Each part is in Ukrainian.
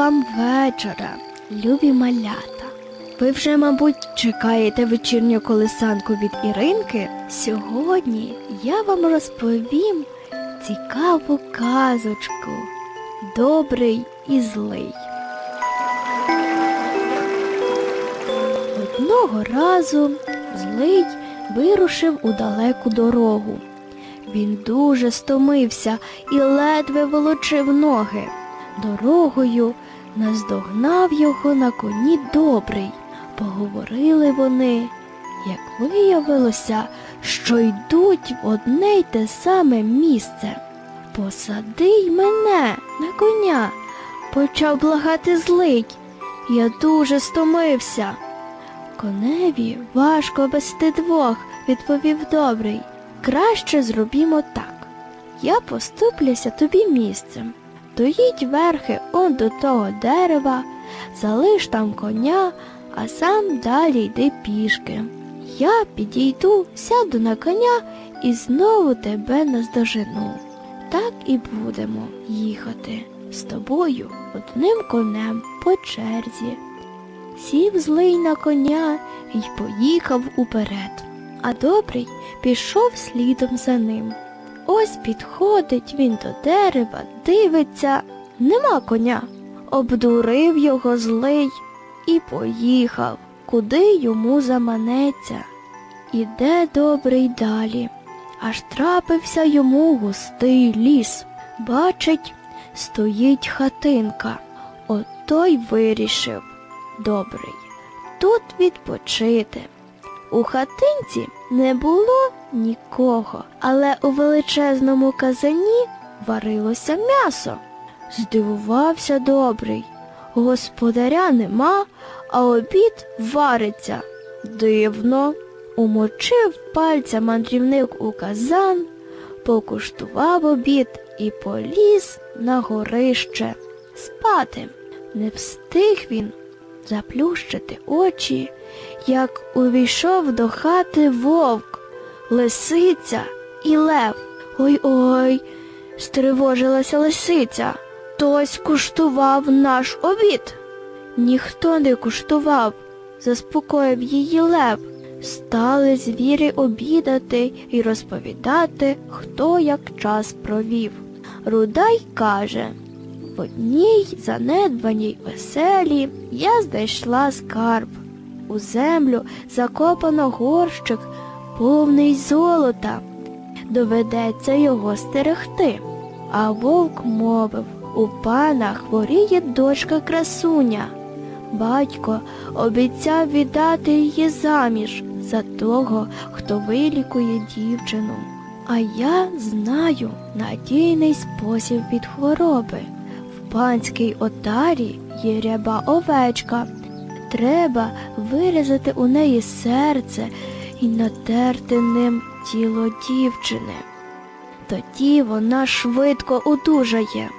вам вечора, любі малята. Ви вже, мабуть, чекаєте вечірню колесанку від Іринки? Сьогодні я вам розповім цікаву казочку Добрий і злий. Одного разу злий вирушив у далеку дорогу. Він дуже стомився і ледве волочив ноги. Дорогою наздогнав його на коні добрий. Поговорили вони, як виявилося, що йдуть в одне й те саме місце. Посади мене на коня, почав благати злий. Я дуже стомився. Коневі важко вести двох, відповів добрий. Краще зробімо так. Я поступлюся тобі місцем. Доїдь верхи он до того дерева, залиш там коня, а сам далі йди пішки. Я підійду, сяду на коня і знову тебе наздожену. Так і будемо їхати з тобою одним конем по черзі. Сів злий на коня і поїхав уперед, а добрий пішов слідом за ним. Ось підходить він до дерева, дивиться, нема коня. Обдурив його злий і поїхав, куди йому заманеться. Іде добрий далі, аж трапився йому густий ліс. Бачить, стоїть хатинка. От той вирішив, добрий, тут відпочити. У хатинці не було нікого, але у величезному казані варилося м'ясо. Здивувався добрий. Господаря нема, а обід вариться. Дивно. Умочив пальця мандрівник у казан, покуштував обід і поліз на горище спати. Не встиг він заплющити очі, як увійшов до хати вовк, лисиця і лев. Ой-ой, стривожилася лисиця. Хтось куштував наш обід. Ніхто не куштував, заспокоїв її лев. Стали звірі обідати і розповідати, хто як час провів. Рудай каже, в одній занедбаній оселі я знайшла скарб. У землю закопано горщик, повний золота. Доведеться його стерегти. А вовк мовив, у пана хворіє дочка красуня. Батько обіцяв віддати її заміж за того, хто вилікує дівчину. А я знаю надійний спосіб від хвороби. В панській отарі є ряба овечка. Треба вирізати у неї серце і натерти ним тіло дівчини. Тоді вона швидко одужає.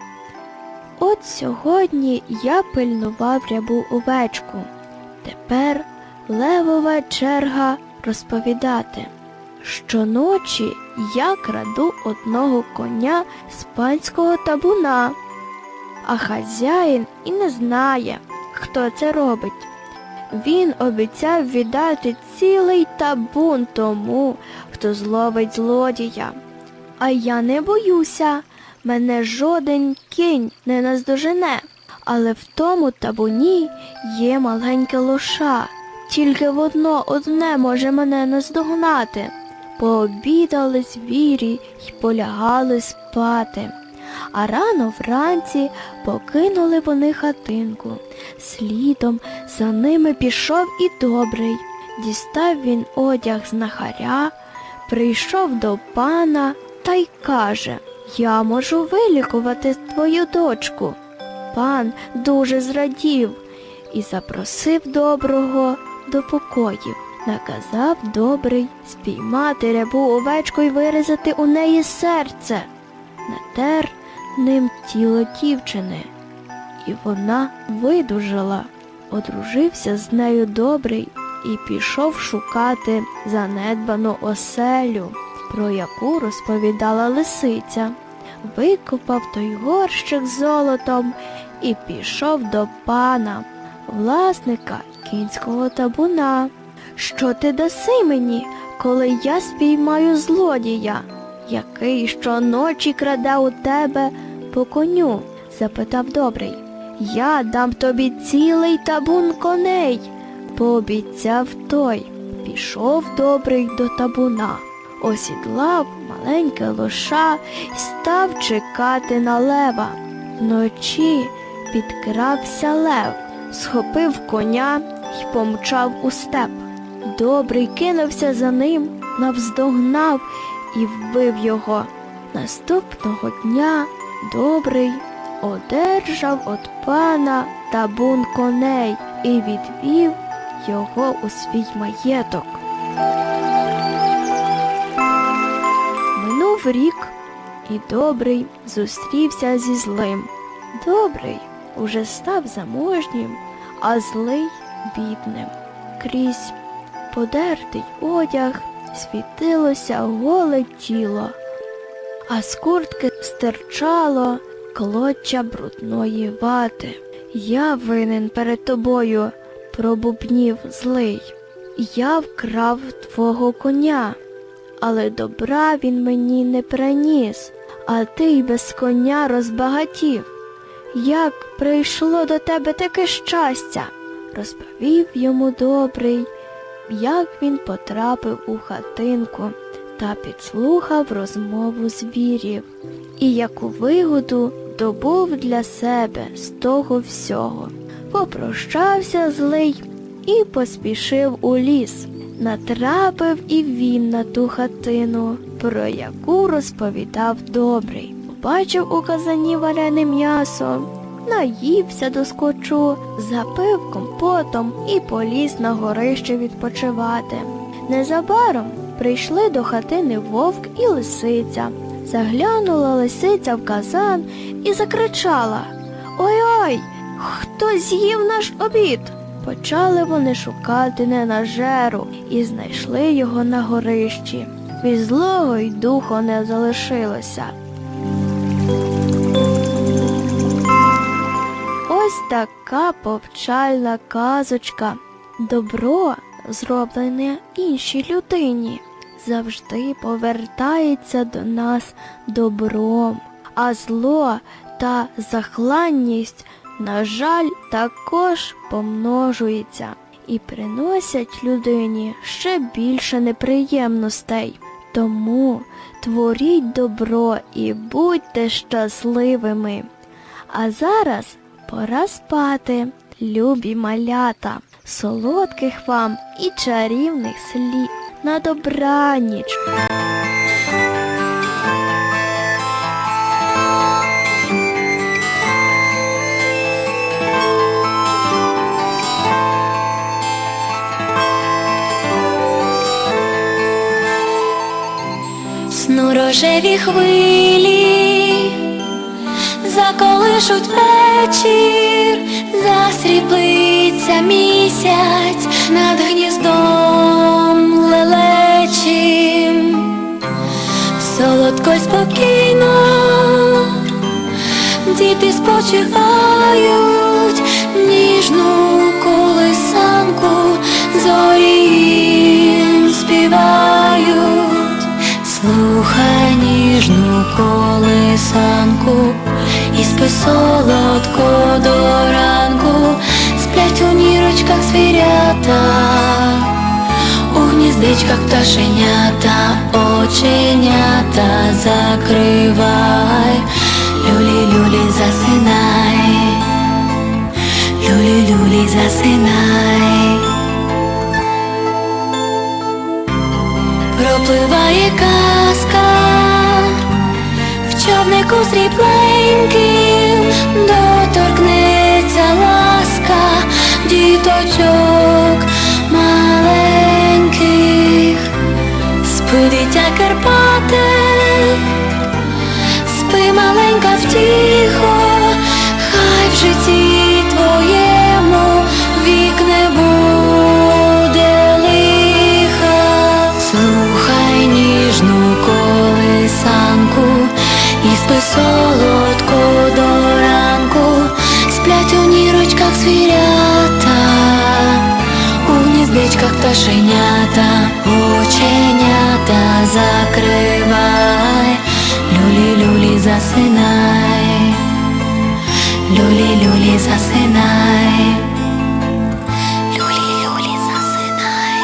От сьогодні я пильнував рябу овечку. Тепер левова черга розповідати. Щоночі я краду одного коня з панського табуна, а хазяїн і не знає, хто це робить. Він обіцяв віддати цілий табун тому, хто зловить злодія. А я не боюся, мене жоден кінь не наздожене, але в тому табуні є маленьке лоша, тільки воно одне може мене наздогнати. Пообідали звірі й полягали спати. А рано вранці покинули вони хатинку. Слідом за ними пішов і добрий. Дістав він одяг з нахаря, прийшов до пана та й каже Я можу вилікувати твою дочку. Пан дуже зрадів і запросив доброго до покоїв. Наказав добрий спіймати рябу овечку й вирізати у неї серце. Натер ним тіло дівчини, і вона видужала. Одружився з нею добрий і пішов шукати занедбану оселю, про яку розповідала лисиця. Викопав той горщик золотом і пішов до пана, власника кінського табуна. Що ти даси мені, коли я спіймаю злодія, який щоночі краде у тебе по коню? запитав добрий. Я дам тобі цілий табун коней, пообіцяв той. Пішов добрий до табуна, осідлав маленьке лоша і став чекати на лева. Вночі підкрався лев, схопив коня й помчав у степ. Добрий кинувся за ним, навздогнав і вбив його. Наступного дня добрий одержав от пана табун коней і відвів його у свій маєток. Минув рік, і добрий зустрівся зі злим. Добрий уже став заможнім, а злий бідним. Крізь подертий одяг світилося голе тіло, а з куртки стирчало клоча брудної вати. Я винен перед тобою, пробубнів злий. Я вкрав твого коня, але добра він мені не приніс, а ти й без коня розбагатів. Як прийшло до тебе таке щастя? розповів йому добрий, як він потрапив у хатинку та підслухав розмову звірів, і яку вигоду добув для себе з того всього. Попрощався злий і поспішив у ліс. Натрапив і він на ту хатину, про яку розповідав добрий. Побачив у казані варене м'ясо, наївся до скочу, запив компотом і поліз на горище відпочивати. Незабаром прийшли до хатини вовк і лисиця. Заглянула лисиця в казан і закричала Ой-ой, хто з'їв наш обід? Почали вони шукати ненажеру і знайшли його на горищі. Від злого й духу не залишилося. Така повчальна казочка. Добро, зроблене іншій людині, завжди повертається до нас добром, а зло та захланність, на жаль, також помножується і приносять людині ще більше неприємностей. Тому творіть добро і будьте щасливими. А зараз пора спати, любі малята, солодких вам і чарівних слів. На добраніч. Сну рожеві хвилі, заколишуть вечір, засріблиться місяць над гніздом лелечим, солодко й спокійно, діти спочивають ніжну колисанку, зорі співають. Слухай ніжну колисанку солодко до ранку, сплять у нірочках звірята, у гніздечках пташенята, оченята закривай, люлі, люлі, засинай, люлі, люлі, засинай. Пропливає казка в човнику срібленьким, діточок маленьких, спи дитя Карпате, спи маленька втіхо, хай в житті твоєму вік не буде лиха. Слухай ніжну колисанку і спи солодко до ранку, звірята, пташенята, оченята закривай, люлі, люлі, засинай, люлі, люлі, засинай, люлі, люлі, засинай.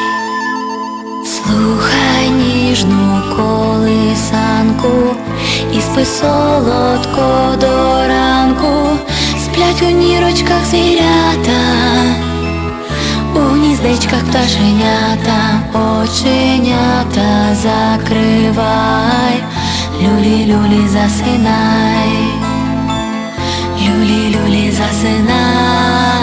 Слухай ніжну колисанку і спи солодко до ранку, сплять у нірочках звірята, гніздечках пташенята, оченята закривай, люлі, люлі, засинай, люлі, люлі, засинай.